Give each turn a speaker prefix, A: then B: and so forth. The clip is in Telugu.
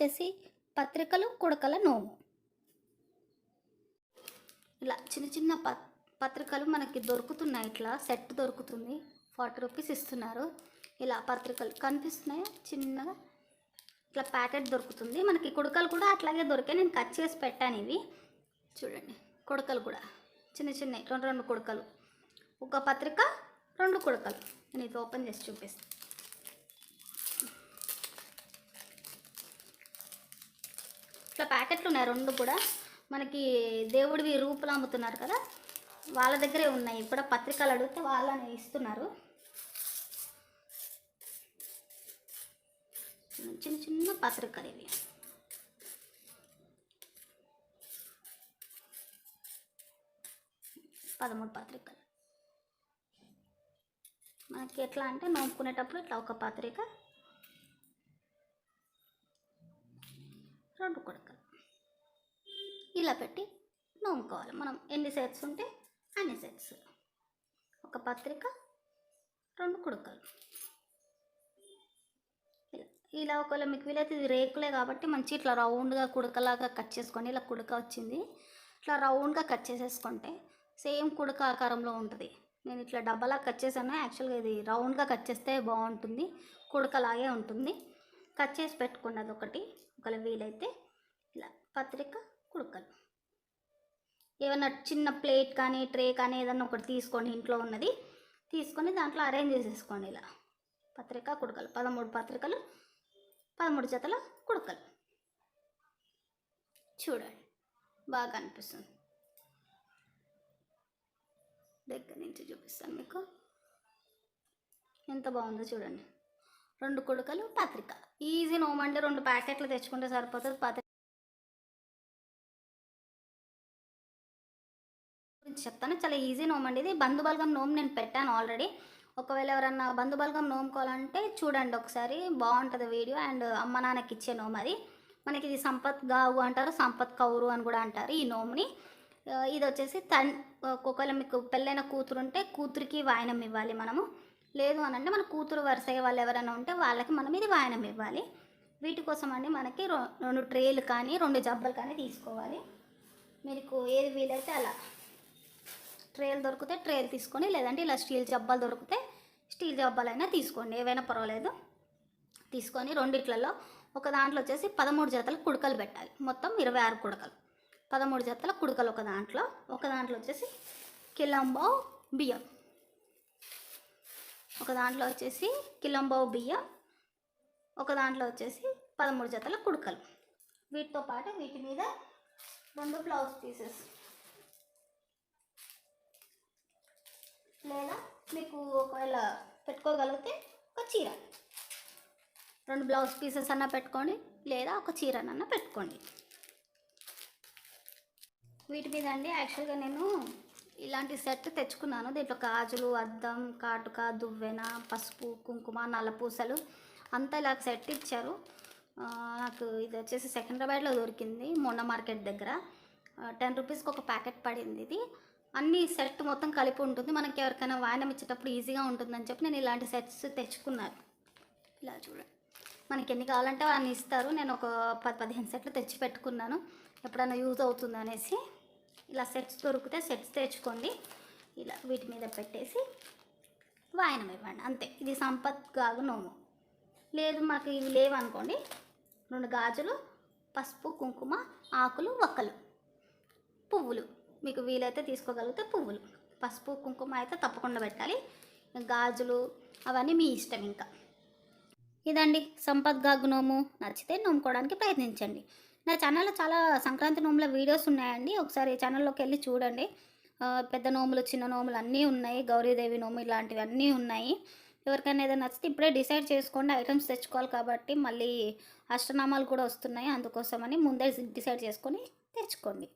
A: వచ్చేసి పత్రికలు కుడకల నోము. ఇలా చిన్న చిన్న ప పత్రికలు మనకి దొరుకుతున్నాయి. ఇట్లా సెట్ దొరుకుతుంది. ఫార్టీ రూపీస్ ఇస్తున్నారు. ఇలా పత్రికలు కనిపిస్తున్నాయి? చిన్నగా ఇట్లా ప్యాకెట్ దొరుకుతుంది. మనకి కుడకలు కూడా అట్లాగే దొరికాయి. నేను కట్ చేసి పెట్టాను ఇవి. చూడండి. కుడకలు కూడా చిన్న చిన్నవి. రెండు రెండు కుడకలు. ఒక పత్రిక రెండు కుడకలు. నేను ఇది ఓపెన్ చేసి చూపిస్తాను ఇట్లా ప్యాకెట్లు ఉన్నాయి రెండు కూడా. మనకి దేవుడివి రూపులు అమ్ముతున్నారు కదా వాళ్ళ దగ్గరే ఉన్నాయి. కూడా పత్రికలు అడిగితే వాళ్ళని ఇస్తున్నారు. చిన్న చిన్న పత్రికలు ఇవి. పదమూడు పత్రికలు. మనకి ఎట్లా అంటే నోముకునేటప్పుడు ఇట్లా ఒక పత్రిక రెండు కొడకలు ఇలా పెట్టి నోముకోవాలి. మనం ఎన్ని సెట్స్ ఉంటే అన్ని సెట్స్. ఒక పత్రిక రెండు కుడకలు. ఇలా ఇలా ఒకవేళ మీకు వీలైతే ఇది రేకులే కాబట్టి మంచి ఇట్లా రౌండ్గా కుడకలాగా కట్ చేసుకొని ఇలా కుడక వచ్చింది. ఇట్లా రౌండ్గా కట్ చేసేసుకుంటే సేమ్ కుడక ఆకారంలో ఉంటుంది. నేను ఇట్లా డబ్బలా కట్ చేశాను. యాక్చువల్గా ఇది రౌండ్గా కట్ చేస్తే బాగుంటుంది. కుడకలాగే ఉంటుంది. కట్ చేసి పెట్టుకోండి అది ఒకటి. ఒకవేళ వీలైతే ఇలా పత్రిక కుడకలు. ఏమైనా చిన్న ప్లేట్ కానీ ట్రే కానీ ఏదన్నా ఒకటి తీసుకోండి ఇంట్లో ఉన్నది. తీసుకొని దాంట్లో అరేంజ్ చేసేసుకోండి ఇలా. పత్రిక కుడకలు. పదమూడు పత్రికలు పదమూడు జతల కుడకలు. చూడండి. బాగా అనిపిస్తుంది. దగ్గర నుంచి చూపిస్తాను మీకు. ఎంత బాగుందో చూడండి. రెండు కొడుకలు పత్రిక. ఈజీ నోమండి రెండు ప్యాకెట్లు తెచ్చుకుంటే సరిపోతుంది. పత్రిక గురించి చెప్తాను. చాలా ఈజీ నోమ్ అండి ఇది. బంధుబలగం నోమ్ నేను పెట్టాను ఆల్రెడీ. ఒకవేళ ఎవరన్నా బంధుబలగం నోముకోవాలంటే చూడండి ఒకసారి. బాగుంటుంది వీడియో. అండ్ అమ్మ నాన్నకి ఇచ్చే నోమ్ అది. మనకి ఇది సంపత్ గావు అంటారు. సంపత్ కౌరు అని కూడా అంటారు ఈ నోమ్ని. ఇది వచ్చేసి తన్ ఒకవేళ మీకు పెళ్ళైన కూతురు ఉంటే కూతురికి వాయనం ఇవ్వాలి మనము. లేదు అని అంటే మన కూతురు వరుసగా వాళ్ళు ఎవరైనా ఉంటే వాళ్ళకి మనం ఇది వాయనం ఇవ్వాలి. వీటి కోసం అండి మనకి రొ- రెండు ట్రేలు కానీ రెండు జబ్బలు కానీ తీసుకోవాలి. మీకు ఏది వీలైతే అలా. ట్రేలు దొరికితే ట్రేలు తీసుకొని లేదంటే ఇలా స్టీల్ జబ్బాలు దొరికితే స్టీల్ జబ్బాలైనా తీసుకోండి. ఏవైనా పర్వాలేదు. తీసుకొని రెండిట్లలో ఒక దాంట్లో వచ్చేసి పదమూడు జతల కుడకలు పెట్టాలి. మొత్తం ఇరవై ఆరు కుడకలు. పదమూడు జతల కుడకలు ఒక దాంట్లో. ఒక దాంట్లో వచ్చేసి కిలంబో బియ్యం. ఒక దాంట్లో వచ్చేసి కిలంబావు బియ్యం ఒక దాంట్లో వచ్చేసి పదమూడు జతల కుడకలు. వీటితో పాటు వీటి మీద రెండు బ్లౌజ్ పీసెస్ లేదా మీకు ఒకవేళ పెట్టుకోగలిగితే ఒక చీర. రెండు బ్లౌజ్ పీసెస్ అన్న పెట్టుకోండి లేదా ఒక చీరనన్నా పెట్టుకోండి. వీటి మీద అండి యాక్చువల్గా నేను ఇలాంటి సెట్ తెచ్చుకున్నాను. దీంట్లో గాజులు అద్దం కాటుక దువ్వెన పసుపు కుంకుమ నల్లపూసలు అంతా ఇలా సెట్ ఇచ్చారు. నాకు ఇది వచ్చేసి సెకండ్రాబాద్లో దొరికింది మొన్న మార్కెట్ దగ్గర. టెన్ రూపీస్కి ఒక ప్యాకెట్ పడింది ఇది. అన్ని సెట్ మొత్తం కలిపి ఉంటుంది. మనకి ఎవరికైనా వాయనం ఇచ్చేటప్పుడు ఈజీగా ఉంటుందని చెప్పి నేను ఇలాంటి సెట్స్ తెచ్చుకున్నాను. ఇలా చూడండి. మనకి ఎన్ని కావాలంటే అన్ని ఇస్తారు. నేను ఒక పది పదిహేను సెట్లు తెచ్చి పెట్టుకున్నాను. ఎప్పుడైనా యూజ్ అవుతుంది అనేసి. ఇలా సెట్స్ దొరికితే సెట్స్ తెచ్చుకోండి. ఇలా వీటి మీద పెట్టేసి వాయనం ఇవ్వండి. అంతే. ఇది సంపత్ గాగు నోము. లేదు మాకు ఇవి లేవనుకోండి. రెండు గాజులు పసుపు కుంకుమ ఆకులు ఒక్కలు పువ్వులు. మీకు వీలైతే తీసుకోగలిగితే పువ్వులు. పసుపు కుంకుమ అయితే తప్పకుండా పెట్టాలి. గాజులు అవన్నీ మీ ఇష్టం ఇంకా. ఇదండి సంపత్ గాగు నోము. నచ్చితే నోముకోవడానికి ప్రయత్నించండి. నా ఛానల్లో చాలా సంక్రాంతి నోముల వీడియోస్ ఉన్నాయండి. ఒకసారి ఛానల్లోకి వెళ్ళి చూడండి. పెద్ద నోములు చిన్న నోములు అన్నీ ఉన్నాయి. గౌరీదేవి నోము ఇలాంటివి అన్నీ ఉన్నాయి. ఎవరికైనా ఏదైనా నచ్చితే ఇప్పుడే డిసైడ్ చేసుకోండి. ఐటమ్స్ తెచ్చుకోవాలి కాబట్టి మళ్ళీ అష్టనామాలు కూడా వస్తున్నాయి. అందుకోసమని ముందే డిసైడ్ చేసుకొని తెచ్చుకోండి.